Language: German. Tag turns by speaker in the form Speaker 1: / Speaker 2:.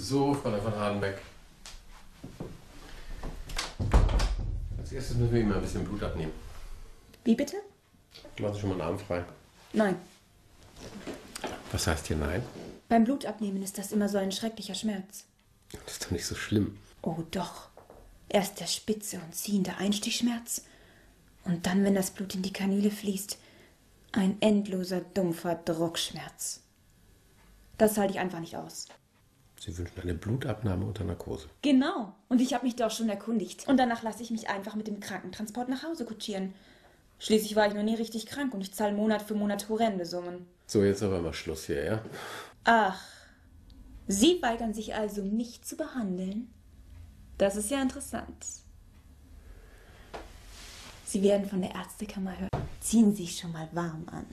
Speaker 1: So, Frau von Radenbeck. Als erstes müssen wir ihm ein bisschen Blut abnehmen.
Speaker 2: Wie bitte?
Speaker 1: Machen Sie schon mal einen Arm frei.
Speaker 2: Nein.
Speaker 1: Was heißt hier nein?
Speaker 2: Beim Blutabnehmen ist das immer so ein schrecklicher Schmerz.
Speaker 1: Das ist doch nicht so schlimm.
Speaker 2: Oh doch. Erst der spitze und ziehende Einstichschmerz. Und dann, wenn das Blut in die Kanüle fließt, ein endloser, dumpfer Druckschmerz. Das halte ich einfach nicht aus.
Speaker 1: Sie wünschen eine Blutabnahme unter Narkose.
Speaker 2: Genau. Und ich habe mich doch schon erkundigt. Und danach lasse ich mich einfach mit dem Krankentransport nach Hause kutschieren. Schließlich war ich noch nie richtig krank und ich zahle Monat für Monat horrende Summen.
Speaker 1: So, jetzt aber mal Schluss hier, ja?
Speaker 2: Ach, Sie weigern sich also, mich zu behandeln? Das ist ja interessant. Sie werden von der Ärztekammer hören. Ziehen Sie sich schon mal warm an.